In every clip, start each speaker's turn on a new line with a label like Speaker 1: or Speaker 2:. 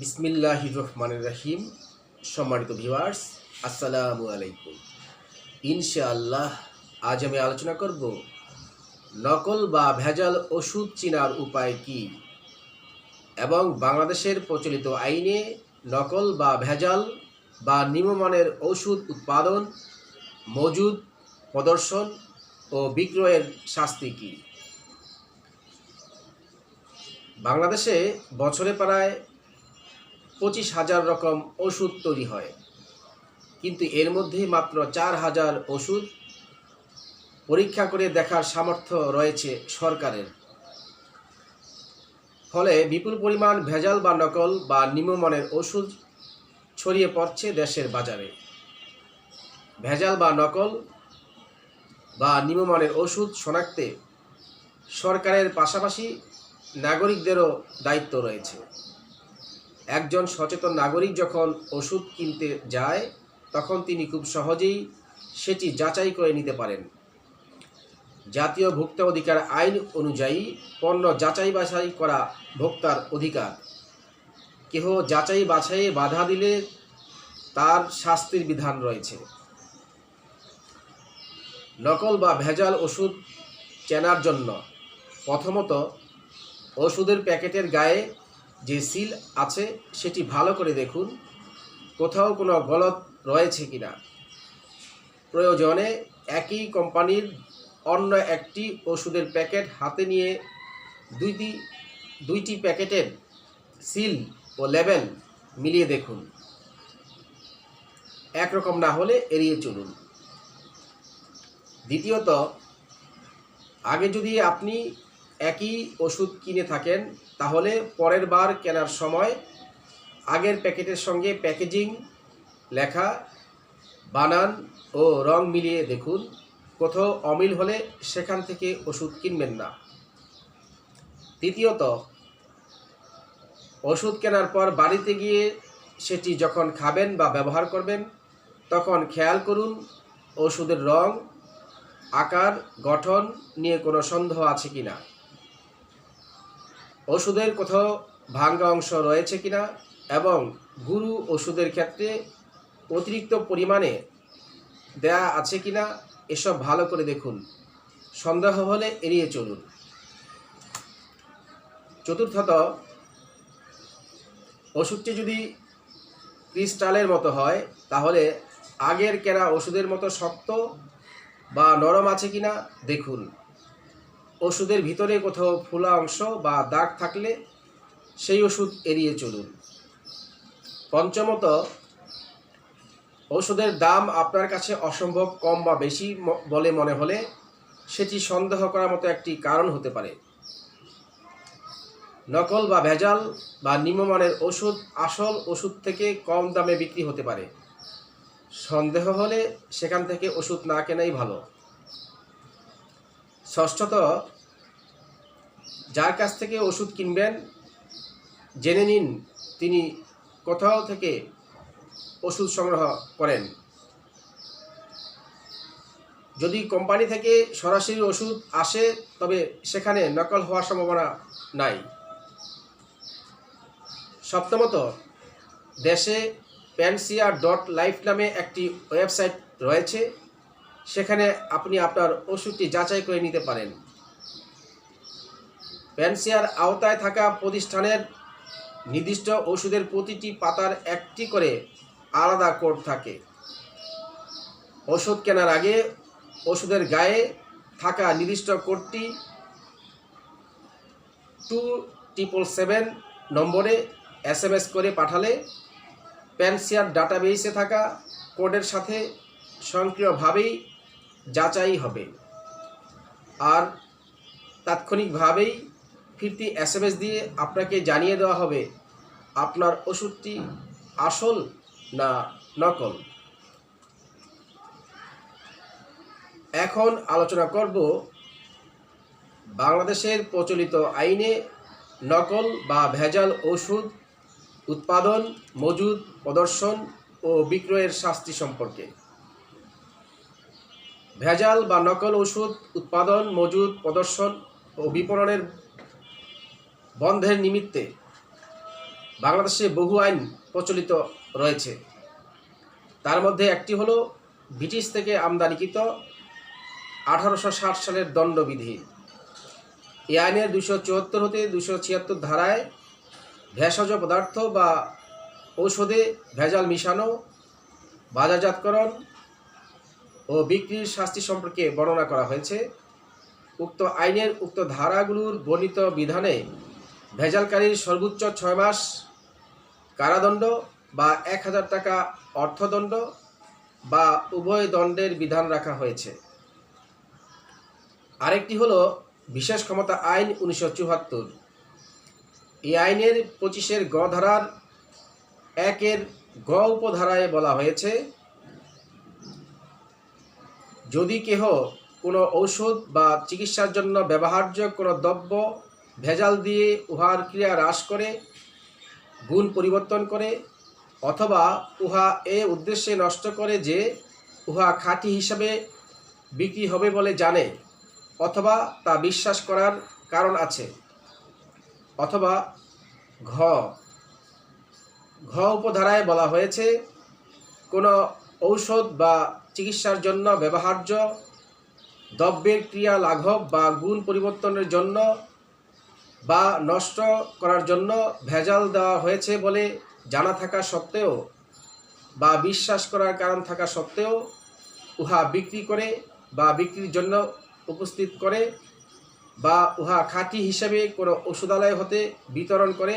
Speaker 1: বিসমিল্লাহ রহমানুর রহিম। সম্মানিত ভিউয়ার্স, আসসালামু আলাইকুম। ইনশাআল্লাহ, আজ আমি আলোচনা করব নকল বা ভেজাল ওষুধ চিনার উপায় কি এবং বাংলাদেশের প্রচলিত আইনে নকল বা ভেজাল বা নিম্নমানের ওষুধ উৎপাদন, মজুদ, প্রদর্শন ও বিক্রয়ের শাস্তি কী? বাংলাদেশে বছরে প্রায় পঁচিশ হাজার রকম ওষুধ তৈরি হয়। কিন্তু এর মধ্যে মাত্র চার হাজার ওষুধ পরীক্ষা করে দেখার সামর্থ্য রয়েছে সরকারের। ফলে বিপুল পরিমাণ ভেজাল বা নকল বা নিম্নমানের ওষুধ ছড়িয়ে পড়ছে দেশের বাজারে। ভেজাল বা নকল বা নিম্নমানের ওষুধ শনাক্তে সরকারের পাশাপাশি নাগরিকদেরও দায়িত্ব রয়েছে। একজন সচেতন নাগরিক যখন ওষুধ কিনতে যায়, তখন তিনি খুব সহজেই সেটি যাচাই করে নিতে পারেন। জাতীয় ভোক্তা অধিকার আইন অনুযায়ী পণ্য যাচাই বাছাই করা ভোক্তার অধিকার। কেহ যাচাই বাছাইয়ে বাধা দিলে তার শাস্তির বিধান রয়েছে। নকল বা ভেজাল ওষুধ চেনার জন্য প্রথমত ওষুধের প্যাকেটের গায়ে যে সিল আছে সেটি ভালো করে দেখুন। কোথাও কোনো গলত রয়েছে কিনা। প্রয়োজনে একই কোম্পানির অন্য একটি ওষুধের প্যাকেট হাতে নিয়ে দুইটি দুইটি প্যাকেটের সিল ও লেবেল মিলিয়ে দেখুন। একরকম না হলে এড়িয়ে চলুন। দ্বিতীয়ত, আগে যদি আপনি একই ওষুধ কিনে থাকেন তাহলে পরের বার কেনার সময় আগের প্যাকেটের সঙ্গে প্যাকেজিং, লেখা, বানান ও রং মিলিয়ে দেখুন। কোথাও অমিল হলে সেখান থেকে ওষুধ কিনবেন না। তৃতীয়ত, ওষুধ কেনার পর বাড়িতে গিয়ে সেটি যখন খাবেন বা ব্যবহার করবেন, তখন খেয়াল করুন ওষুধের রং, আকার, গঠন নিয়ে কোনো সন্দেহ আছে কিনা। ওষুধের কোথাও ভাঙ্গা অংশ রয়েছে কিনা এবং গুরু ওষুধের ক্ষেত্রে অতিরিক্ত পরিমাণে দেয়া আছে কিনা এসব ভালো করে দেখুন। সন্দেহ হলে এড়িয়ে চলুন। চতুর্থত, ওষুধটি যদি ক্রিস্টালের মতো হয়, তাহলে আগের কেনা ওষুধের মতো শক্ত বা নরম আছে কিনা দেখুন। ওষুধের ভিতরে কোথাও ফোলা অংশ বা দাগ থাকলে সেই ওষুধ এড়িয়ে চলুন। পঞ্চমত, ওষুধের দাম আপনার কাছে অসম্ভব কম বা বেশি বলে মনে হলে সেটি সন্দেহ করার মতো একটি কারণ হতে পারে। নকল বা ভেজাল বা নিম্নমানের ওষুধ আসল ওষুধ থেকে কম দামে বিক্রি হতে পারে। সন্দেহ হলে সেখান থেকে ওষুধ না কেনাই ভালো। ষষ্ঠত, যার কাছ থেকে ওষুধ কিনবেন, জেনে নিন তিনি কোথাও থেকে ওষুধ সংগ্রহ করেন। যদি কোম্পানি থেকে সরাসরি ওষুধ আসে, তবে সেখানে নকল হওয়ার সম্ভাবনা নাই। সপ্তমত, দেশে প্যানসিয়া ডট লাইফ নামে একটি ওয়েবসাইট রয়েছে। সেখানে আপনি আপনার ওষুধটি যাচাই করে নিতে পারেন। প্যানসিয়ার আওতায় থাকা প্রতিষ্ঠানের নির্দিষ্ট ওষুধের প্রতিটি পাতার একটি করে আলাদা কোড থাকে। ওষুধ কেনার আগে ওষুধের গায়ে থাকা নির্দিষ্ট কোডটি টু ট্রিপল সেভেন নম্বরে এস এম এস করে পাঠালে প্যানসিয়ার ডাটাবেসে থাকা কোডের সাথে স্বয়ংক্রিয়ভাবেই যাচাই হবে। আর তাৎক্ষণিকভাবেই ফিরতি এস দিয়ে আপনাকে জানিয়ে দেওয়া হবে আপনার ওষুধটি আসল না নকল। এখন আলোচনা করব বাংলাদেশের প্রচলিত আইনে নকল বা ভেজাল ওষুধ উৎপাদন, মজুদ, প্রদর্শন ও বিক্রয়ের শাস্তি সম্পর্কে। ভেজাল বা নকল ওষুধ উৎপাদন, মজুদ, প্রদর্শন ও বিপণনের বন্ধের নিমিত্তে বাংলাদেশে বহু আইন প্রচলিত রয়েছে। তার মধ্যে একটি হলো ব্রিটিশ থেকে আমদানিকৃত আঠারোশো ষাট সালের দণ্ডবিধি। এই আইনের দুশো চুয়াত্তর হতে দুশো ছিয়াত্তর ধারায় ভেষজ পদার্থ বা ঔষধে ভেজাল মিশানো, বাজারজাতকরণ ও বিক্রির শাস্তি সম্পর্কে বর্ণনা করা হয়েছে। উক্ত আইনের উক্ত ধারাগুলোর বর্ণিত বিধানে ভেজালকারীর সর্বোচ্চ ছয় মাস কারাদণ্ড বা এক হাজার টাকা অর্থদণ্ড বা উভয় দণ্ডের বিধান রাখা হয়েছে। আরেকটি হলো বিশেষ ক্ষমতা আইন উনিশশো চুয়াত্তর। এই আইনের পঁচিশের গ ধারার একের গ উপধারায় বলা হয়েছে যদি কেহ কোনো ঔষধ বা চিকিৎসার জন্য ব্যবহার্য কোনো দ্রব্য ভেজাল দিয়ে উহার ক্রিয়া হ্রাস করে, গুণ পরিবর্তন করে, অথবা উহা এ উদ্দেশ্যে নষ্ট করে যে উহা খাঁটি হিসাবে বিক্রি হবে বলে জানে, অথবা তা বিশ্বাস করার কারণ আছে। অথবা ঘ ঘ উপধারায় বলা হয়েছে, কোনো ঔষধ বা চিকিৎসার জন্য ব্যবহার্য দ্রব্যের ক্রিয়া লাঘব বা গুণ পরিবর্তনের জন্য বা নষ্ট করার জন্য ভেজাল দেওয়া হয়েছে বলে জানা থাকা সত্ত্বেও বা বিশ্বাস করার কারণ থাকা সত্ত্বেও উহা বিক্রি করে বা বিক্রির জন্য উপস্থিত করে বা উহা খাঁটি হিসেবে কোনো ওষুধালয় হতে বিতরণ করে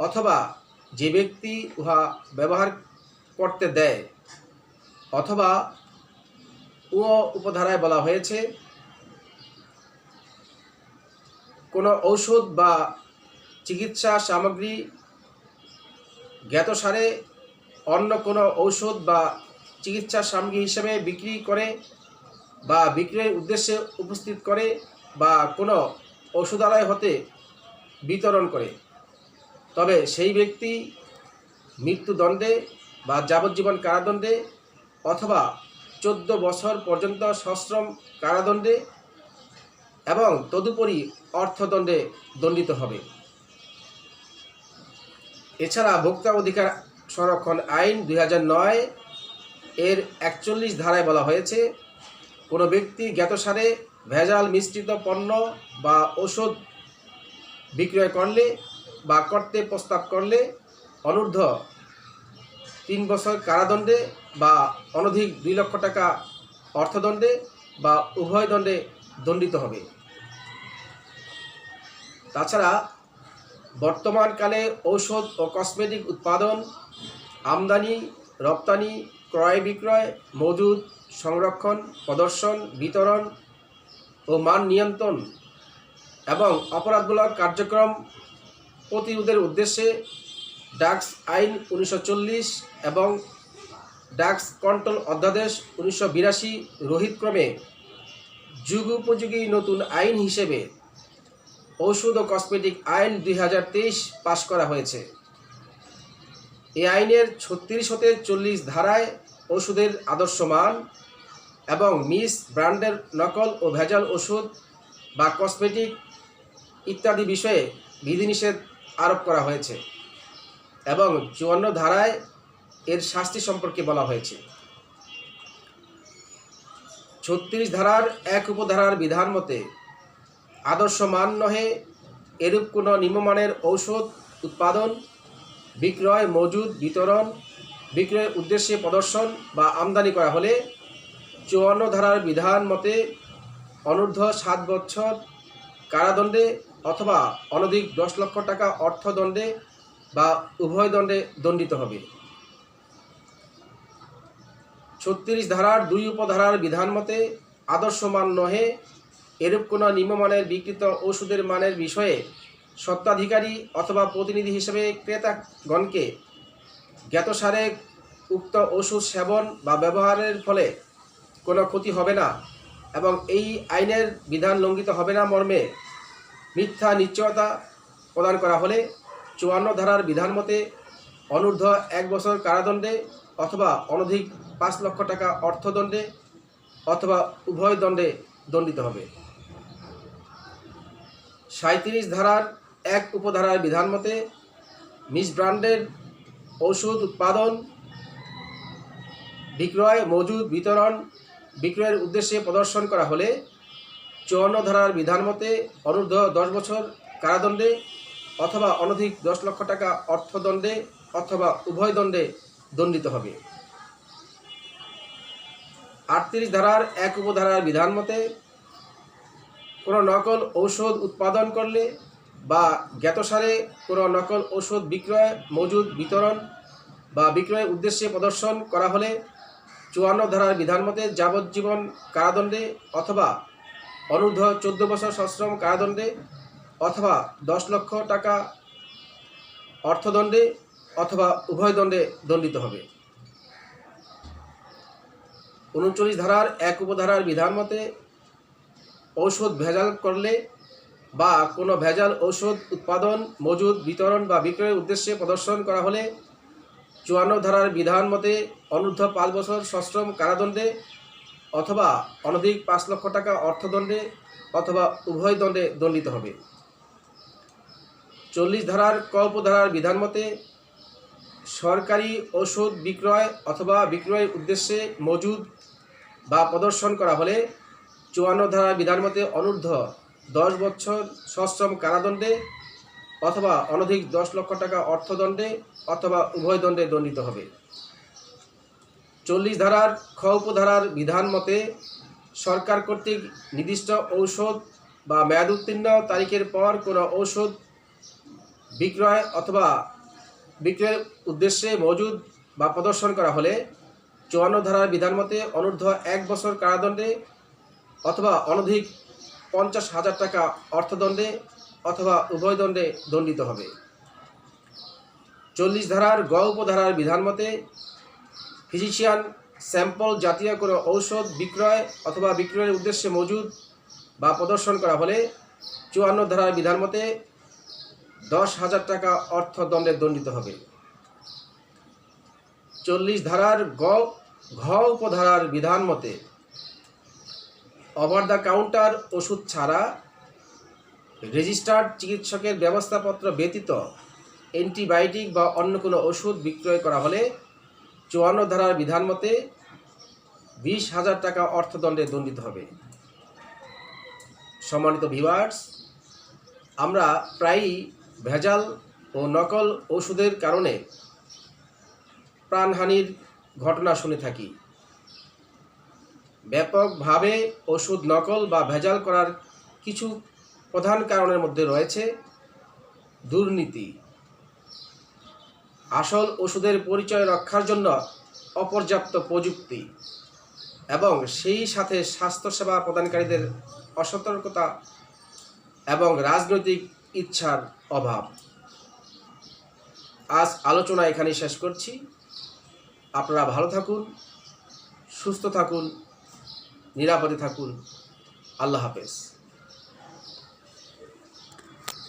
Speaker 1: অথবা যে ব্যক্তি উহা ব্যবহার করতে দেয়। অথবা ও উপধারায় বলা হয়েছে, কোনো ঔষধ বা চিকিৎসা সামগ্রী জ্ঞাতসারে অন্য কোনো ঔষধ বা চিকিৎসা সামগ্রী হিসেবে বিক্রি করে বা বিক্রয়ের উদ্দেশ্যে উপস্থিত করে বা কোনো ঔষধালয় হতে বিতরণ করে। তবে সেই ব্যক্তি মৃত্যুদণ্ডে বা যাবজ্জীবন কারাদণ্ডে অথবা চোদ্দ বছর পর্যন্ত সশ্রম কারাদণ্ডে এবং তদুপরি অর্থদণ্ডে দণ্ডিত হবে। এছাড়া ভোক্তা অধিকার সংরক্ষণ আইন দুই এর একচল্লিশ ধারায় বলা হয়েছে, কোনো ব্যক্তি জ্ঞাতসারে ভেজাল মিশ্রিত পণ্য বা ওষুধ বিক্রয় করলে বা করতে প্রস্তাব করলে অনূর্ধ্ব তিন বছর কারাদণ্ডে বা অনধিক দুই লক্ষ টাকা অর্থদণ্ডে বা উভয় দণ্ডে দণ্ডিত হবে। তাছাড়া বর্তমানকালে ঔষধ ও কসমেটিক উৎপাদন, আমদানি, রপ্তানি, ক্রয় বিক্রয়, মজুদ, সংরক্ষণ, প্রদর্শন, বিতরণ ও মান নিয়ন্ত্রণ এবং অপরাধমূলক কার্যক্রম প্রতিরোধের উদ্দেশ্যে ডাক্স আইন উনিশশো চল্লিশ এবং ডাক্স কন্ট্রোল অধ্যাদেশ উনিশশো বিরাশি রোহিতক্রমে যুগোপযোগী নতুন আইন হিসেবে ঔষধ ও কসমেটিক আইন দুই হাজার তেইশ পাশ করা হয়েছে। এই আইনের ছত্রিশ হতে চল্লিশ ধারায় ওষুধের আদর্শ মান এবং মিস ব্র্যান্ডের নকল ও ভেজাল ওষুধ বা কসমেটিক ইত্যাদি বিষয়ে বিধিনিষেধ আরোপ করা হয়েছে। এবং চুয়ান্ন ধারায় এর শাস্তি সম্পর্কে বলা হয়েছে। ছত্রিশ ধারার এক উপধারার বিধান মতে, আদর্শ মান নহে, এরূপ কোনো নিম্নমানের ঔষধ উৎপাদন, বিক্রয় মজুদ বিতরণ বিক্রয়ের উদ্দেশ্যে প্রদর্শন বা আমদানি করা হলে চুয়ান্ন ধারার বিধান মতে অনূর্ধ্ব সাত বছর কারাদণ্ডে অথবা অনধিক দশ লক্ষ টাকা অর্থদণ্ডে বা উভয় দণ্ডে দণ্ডিত হবে। ছত্রিশ ধারার দুই উপধারার বিধান মতে আদর্শ মান নহে, এরূপ কোনো নিম্নমানের বিকৃত ওষুধের মানের বিষয়ে সত্ত্বাধিকারী অথবা প্রতিনিধি হিসেবে ক্রেতাগণকে জ্ঞাতসারে উক্ত ওষুধ সেবন বা ব্যবহারের ফলে কোনো ক্ষতি হবে না এবং এই আইনের বিধান লঙ্ঘিত হবে না মর্মে মিথ্যা নিশ্চয়তা প্রদান করা হলে চুয়ান্ন ধারার বিধান মতে অনূর্ধ্ব এক বছর কারাদণ্ডে অথবা অনধিক পাঁচ লক্ষ টাকা অর্থদণ্ডে অথবা উভয় দণ্ডে দণ্ডিত হবে। সাঁত্রিশ ধারার এক উপধারার বিধান মতে মিস ব্র্যান্ডের ওষুধ উৎপাদন, বিক্রয়, মজুদ, বিতরণ, বিক্রয়ের উদ্দেশ্যে প্রদর্শন করা হলে চুয়ান্ন ধারার বিধান মতে অনূর্ধ্ব দশ বছর কারাদণ্ডে অথবা অনধিক দশ লক্ষ টাকা অর্থদণ্ডে অথবা উভয় দণ্ডে দণ্ডিত হবে। আটত্রিশ ধারার এক উপধারার বিধান মতে, কোনো নকল ঔষধ উৎপাদন করলে বা জ্ঞাতসারে কোনো নকল ঔষধ বিক্রয় মজুদ বিতরণ বা বিক্রয়ের উদ্দেশ্যে প্রদর্শন করা হলে চুয়ান্ন ধারার বিধান মতে যাবজ্জীবন কারাদণ্ডে অথবা অনূর্ধ্ব চোদ্দ বছর সশ্রম কারাদণ্ডে অথবা দশ লক্ষ টাকা অর্থদণ্ডে অথবা উভয় দণ্ডে দণ্ডিত হবে। উনচল্লিশ ধারার এক উপধারার বিধান মতে, ঔষধ ভেজাল করলে বা কোনো ভেজাল ঔষধ উৎপাদন, মজুদ, বিতরণ বা বিক্রয়ের উদ্দেশ্যে প্রদর্শন করা হলে চুয়ান্ন ধারার বিধান মতে অনূর্ধ্ব পাঁচ বছর সশ্রম কারাদণ্ডে অথবা অনধিক পাঁচ লক্ষ টাকা অর্থদণ্ডে অথবা উভয় দণ্ডে দণ্ডিত হবে। চল্লিশ ধারার ক উপধারার বিধান মতে সরকারি ওষুধ বিক্রয় অথবা বিক্রয়ের উদ্দেশ্যে মজুদ বা প্রদর্শন করা হলে চুয়ান্ন ধারার বিধান মতে অনূর্ধ্ব দশ বছর সশ্রম কারাদণ্ডে অথবা অনধিক দশ লক্ষ টাকা অর্থদণ্ডে অথবা উভয় দণ্ডে দণ্ডিত হবে। চল্লিশ ধারার খ উপধারার বিধান মতে সরকার কর্তৃক নির্দিষ্ট ঔষধ বা মেয়াদ উত্তীর্ণ তারিখের পর কোনো ঔষধ বিক্রয় অথবা বিক্রয়ের উদ্দেশ্যে মজুদ বা প্রদর্শন করা হলে চুয়ান্ন ধারার বিধান মতে অনূর্ধ্ব এক বছর কারাদণ্ডে অথবা অনধিক পঞ্চাশ হাজার টাকা অর্থদণ্ডে অথবা উভয় দণ্ডে দণ্ডিত হবে। চল্লিশ ধারার গ উপধারার বিধান মতে ফিজিশিয়ান স্যাম্পল জাতীয় কোনো ঔষধ বিক্রয় অথবা বিক্রয়ের উদ্দেশ্যে মজুদ বা প্রদর্শন করা হলে চুয়ান্ন ধারার বিধান মতে দশ হাজার টাকা অর্থদণ্ডে দণ্ডিত হবে। চল্লিশ ধারার গ ঘ উপধারার বিধান মতে ওভার দ্য কাউন্টার ওষুধ ছাড়া রেজিস্টার্ড চিকিৎসকের ব্যবস্থাপত্র ব্যতীত অ্যান্টিবায়োটিক বা অন্য কোনো ওষুধ বিক্রয় করা হলে চুয়ান্ন ধারার বিধান মতে বিশ হাজার টাকা অর্থদণ্ডে দণ্ডিত হবে। সম্মানিত ভিউয়ার্স, আমরা প্রায়ই ভেজাল ও নকল ওষুধের কারণে প্রাণহানির ঘটনা শুনে থাকি। ব্যাপকভাবে ওষুধ নকল বা ভেজাল করার কিছু প্রধান কারণের মধ্যে রয়েছে দুর্নীতি। আসল ওষুধের পরিচয় রক্ষার জন্য অপর্যাপ্ত প্রযুক্তি এবং সেই সাথে স্বাস্থ্যসেবা প্রদানকারীদের অসতর্কতা এবং রাজনৈতিক ইচ্ছার অভাব। আজ আলোচনা এখানেই শেষ করছি। আপনারা ভালো থাকুন, সুস্থ থাকুন, নিরাপদে থাকুন। আল্লাহ হাফেজ।